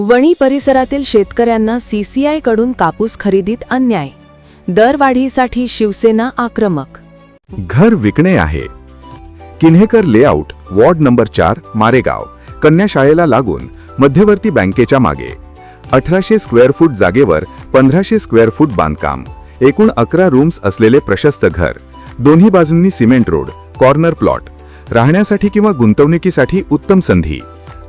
वणी परिसरातील शेतकऱ्यांना सीसीआयकडून कापूस खरेदीत अन्याय. दरवाढीसाठी शिवसेना आक्रमक. घर विकणे आहे. किन्हेकर लेआउट वॉर्ड नंबर चार मारेगाव. कन्या शाळेला लागून मध्यवर्ती बँकेच्या मागे. अठराशे स्क्वेअर फूट जागेवर पंधराशे स्क्वेअर फूट बांधकाम. एकूण अकरा रूम्स असलेले प्रशस्त घर. दोन्ही बाजूंनी सिमेंट रोड कॉर्नर प्लॉट. राहण्यासाठी किंवा गुंतवणुकीसाठी उत्तम संधी.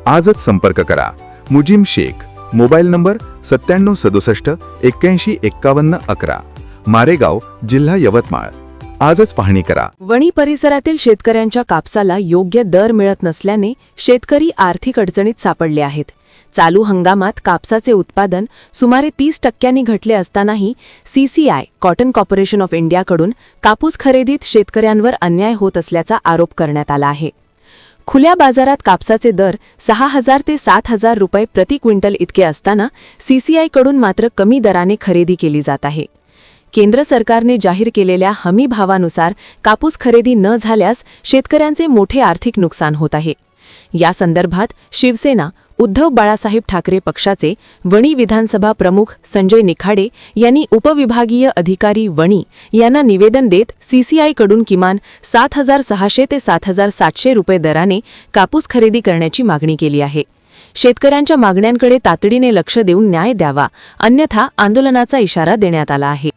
आजच संपर्क करा. मुजीम शेख. मोबाईल नंबर सत्त्याण्णव सदुसष्ट एक्क्याऐंशी एक्कावन्न अकरा. मारेगाव जिल्हा यवतमाळ. आजच पाहणी करा. वणी परिसरातील शेतकऱ्यांच्या कापसाला योग्य दर मिळत नसल्याने शेतकरी आर्थिक अडचणीत सापडले आहेत. चालू हंगामात कापसाचे उत्पादन सुमारे तीस टक्क्यांनी घटले असतानाही सीसीआय कॉटन कॉर्पोरेशन ऑफ इंडियाकडून कापूस खरेदीत शेतकऱ्यांवर अन्याय होत असल्याचा आरोप करण्यात आला आहे. खुल्या बाजारात कापसाचे दर सहा हजार ते सात हजार रुपये प्रति क्विंटल इतके असताना सीसीआयकडून मात्र कमी दराने खरेदी केली जात आहे. केंद्र सरकारने जाहीर केलेल्या हमी भावानुसार कापूस खरेदी न झाल्यास शेतकऱ्यांचे मोठे आर्थिक नुकसान होत आहे. या संदर्भात शिवसेना उद्धव बाळासाहेब ठाकरे पक्षाचे वणी विधानसभा प्रमुख संजय निखाडे यांनी उपविभागीय अधिकारी वणी यांना निवेदन देत सीसीआयकडून किमान सात हजार सहाशे ते सात हजार सातशे रुपये दराने कापूस खरेदी करण्याची मागणी केली आहे. शेतकऱ्यांच्या मागण्यांकडे तातडीने लक्ष देऊन न्याय द्यावा अन्यथा आंदोलनाचा इशारा देण्यात आला आहे.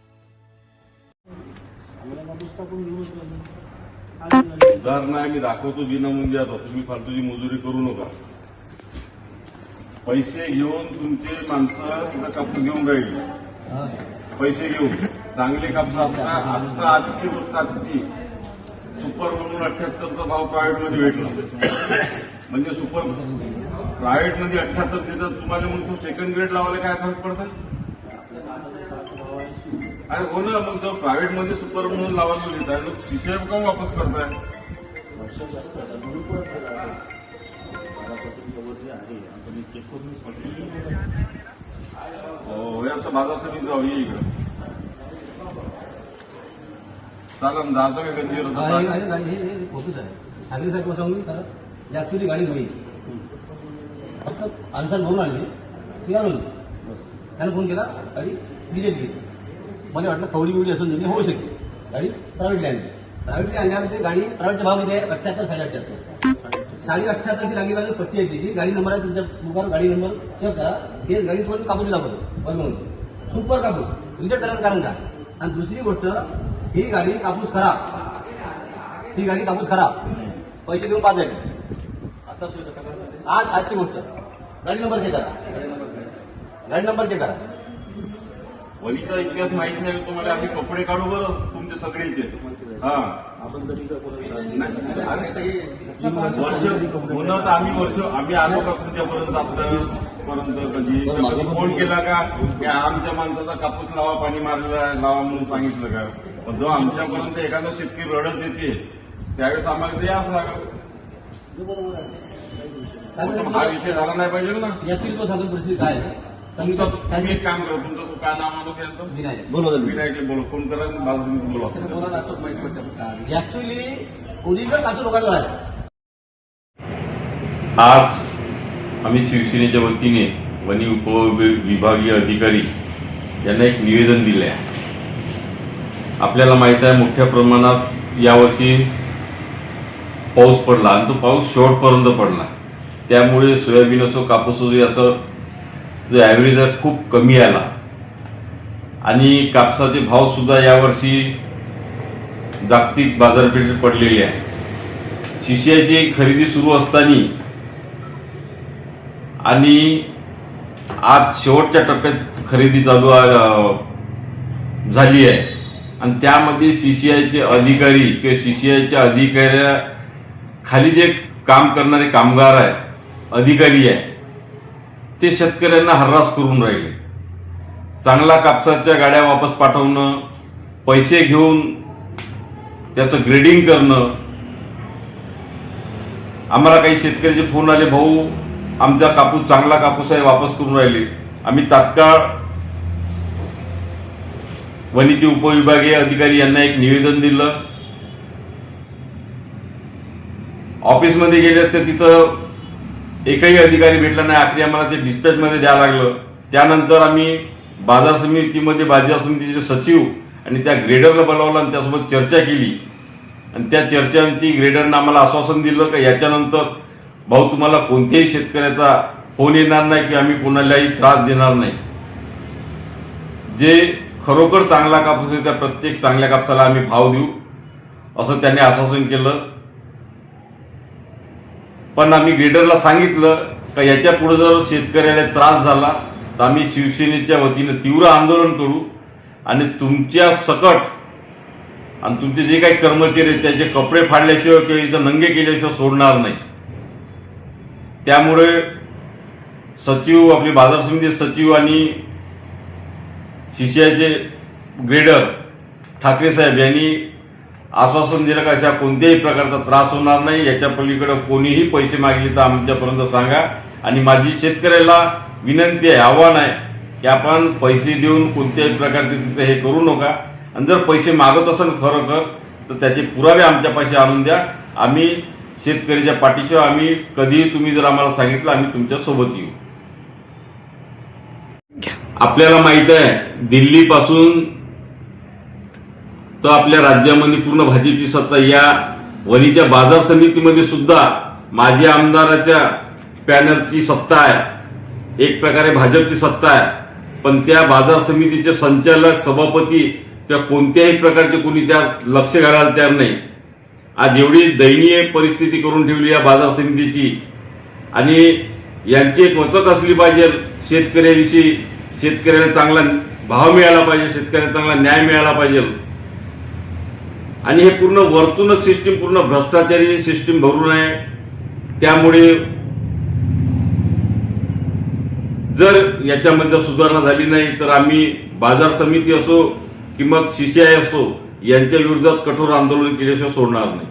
उदाहरण आहे मी दाखवतो विनामुंजे आता तुम्ही फालतूची मजुरी करू नका. पैसे घेऊन तुमचे माणसं तिथं कापूस घेऊन जाईल पैसे घेऊन. चांगले कापूस आता आता आजची गोष्ट आजची. सुपर म्हणून अठ्याहत्तरचा भाव प्रायव्हेटमध्ये भेटला. म्हणजे सुपर प्रायव्हेटमध्ये अठ्याहत्तर देतात तुम्हाला मग तो सेकंड ग्रेड लावायला काय फरक पडतं? अरे हो ना मग तो प्रायव्हेटमध्ये सुपर म्हणून लावायला देताय. मग शिशय का वापस करताय? हो याचा जाऊ ये इकडं चालेल जायचं का गंजीवर गाडी हे आहे. कारण ऍक्च्युली गाडी होईल फक्त आन्सर दोन आणली ती आणून त्यानं फोन केला गाडी डिझेल केली. मला वाटलं खवडी बिवडी असून म्हणजे होऊ शकते गाडी प्रायव्हेटली आणली प्रायव्हेटली आणल्यानंतर गाडी प्रायव्हेटच्या किती आहे अठ्ठ्याहत्तर साडे अठ्ठ्याहत्तर साडे अठ्ठ्याहत्तरची लागली बाजू पट्टी आहे त्याची. गाडी नंबर आहे तुमच्या बुकावर गाडी नंबर चेक करा हेच गाडी तुम्हाला कापूस दाखवतो बरोबर सुपर कापूस. रिजेक्ट करायचं कारण काय? आणि दुसरी गोष्ट ही गाडी कापूस खराब. ही गाडी कापूस खराब. पैसे देऊन पाच झाले आज आजची गोष्ट. गाडी नंबर चेक करा गाडी नंबर चेक करा वलीचा इतिहास माहीत नाही तुम्हाला आम्ही कपडे काढू बरं. तुमचे सगळेचे हा. वर्ष होणं तर आम्ही वर्ष आम्ही आलो का तुमच्यापर्यंत आपल्यापर्यंत कधी? फोन केला का? की आमच्या माणसाचा कापूस लावा पाणी मारलेला आहे, लावा म्हणून सांगितलं का? पण जो आमच्यापर्यंत एखादा शेतकरी रडत येते त्यावेळेस आम्हाला ते याच लागलं हा विषय झाला नाही पाहिजे ना. याची तो सांगून परिस्थिती काय आहे? तुमचं तुम्ही एक काम करा तुमचं काय नाव आणू त्यांचं विनायक. बोलवा विनायकले बोला फोन करा आणि बाजू तुम्ही बोला. ऍक्च्युली ओरिजिनल कापूस लोकांना आहे आज आम्ही शिवसेनेच्या वतीने वनी उपविभागीय अधिकारी यांना एक निवेदन दिले आहे आपल्याला माहीत आहे मोठ्या प्रमाणात यावर्षी पाऊस पडला आणि तो पाऊस शेवटपर्यंत पडला. त्यामुळे सोयाबीन असो कापूस असो याचा जो ॲव्हरेज आहे खूप कमी आला. आणि कापसाचे भावसुद्धा यावर्षी जागतिक बाजारपेठेत पडलेले आहे शिष्याची खरेदी सुरू असताना आणि आज शेवटच्या टप्प्यात खरेदी चालू झाली आहे. आणि त्यामध्ये सी सी आयचे अधिकारी किंवा सी सी आयच्या अधिकाऱ्या खाली जे काम करणारे कामगार आहे अधिकारी आहे ते शेतकऱ्यांना हर्रास करून राहिले. चांगला कापसाच्या गाड्या वापस पाठवणं पैसे घेऊन त्याचं ग्रेडिंग करणं. आम्हाला काही शेतकऱ्याचे फोन आले भाऊ आमचा कापूस चांगला कापूस आहे वापस करून राहिले. आम्ही तात्काळ वनीचे उपविभागीय अधिकारी यांना एक निवेदन दिलं. ऑफिसमध्ये गेले असते तिथं एकही अधिकारी भेटला नाही. आखरी आम्हाला ते डिस्पॅचमध्ये द्यावं लागलं. त्यानंतर आम्ही बाजार समितीमध्ये बाजार समितीचे सचिव आणि त्या ग्रेडरला बोलावलं आणि त्यासोबत चर्चा केली. आणि त्या चर्चेअंती ग्रेडरनं आम्हाला आश्वासन दिलं का याच्यानंतर भाऊ तुम्हाला कोणत्याही शेतकऱ्याचा फोन येणार नाही की आम्ही कोणालाही त्रास देणार नाही. जे खरोखर चांगला कापूस आहे त्या प्रत्येक चांगल्या कापसाला आम्ही भाव देऊ असं त्यांनी आश्वासन केलं. पण आम्ही ग्रेडरला सांगितलं का याच्यापुढे जर शेतकऱ्याला त्रास झाला तर आम्ही शिवसेनेच्या वतीनं तीव्र आंदोलन करू आणि तुमच्या सकट आणि तुमचे जे काही कर्मचारी आहेत त्याचे कपडे फाडल्याशिवाय किंवा इथं नंगे केल्याशिवाय सोडणार नाही. त्यामुळे सचिव आपले बाजार समिती सचिव आणि शिष्याचे ग्रेडर ठाकरे साहेब यांनी आश्वासन दिलं का अशा कोणत्याही प्रकारचा त्रास होणार नाही याच्या पलीकडे कोणीही पैसे मागले तर आमच्यापर्यंत सांगा. आणि माझी शेतकऱ्याला विनंती आहे आव्हान आहे की आपण पैसे देऊन कोणत्याही प्रकारचे तिथे हे करू नका. आणि जर पैसे मागत असेल खरोखर तर त्याचे पुरावे आमच्यापाशी आणून द्या. आम्ही शेतकऱ्याच्या पाठीशिवाय आम्ही कधीही तुम्ही जर आम्हाला सांगितलं आम्ही तुमच्यासोबत येऊ. आपल्याला माहीत आहे दिल्लीपासून तर आपल्या राज्यामध्ये पूर्ण भाजपची सत्ता या वणीच्या बाजार समितीमध्ये सुद्धा माजी आमदाराच्या पॅनलची सत्ता आहे. एक प्रकारे भाजपची सत्ता आहे. पण त्या बाजार समितीचे संचालक सभापती किंवा कोणत्याही प्रकारचे कोणी त्यात लक्ष घालायला तयार नाही. आज एवढी दयनीय परिस्थिती करून ठेवली या बाजार समितीची. आणि यांची एक वचक असली पाहिजे शेतकऱ्याविषयी शेतकऱ्याला चांगला भाव मिळाला पाहिजे शेतकऱ्याला चांगला न्याय मिळाला पाहिजे. आणि हे पूर्ण वरतूनच सिस्टीम पूर्ण भ्रष्टाचारी सिस्टीम भरून आहे. त्यामुळे जर याच्यामध्ये सुधारणा झाली नाही तर आम्ही बाजार समिती असो की मग सीसीआय असो यांच्या विरोधात कठोर आंदोलन केल्याशिवाय सोडणार नाही.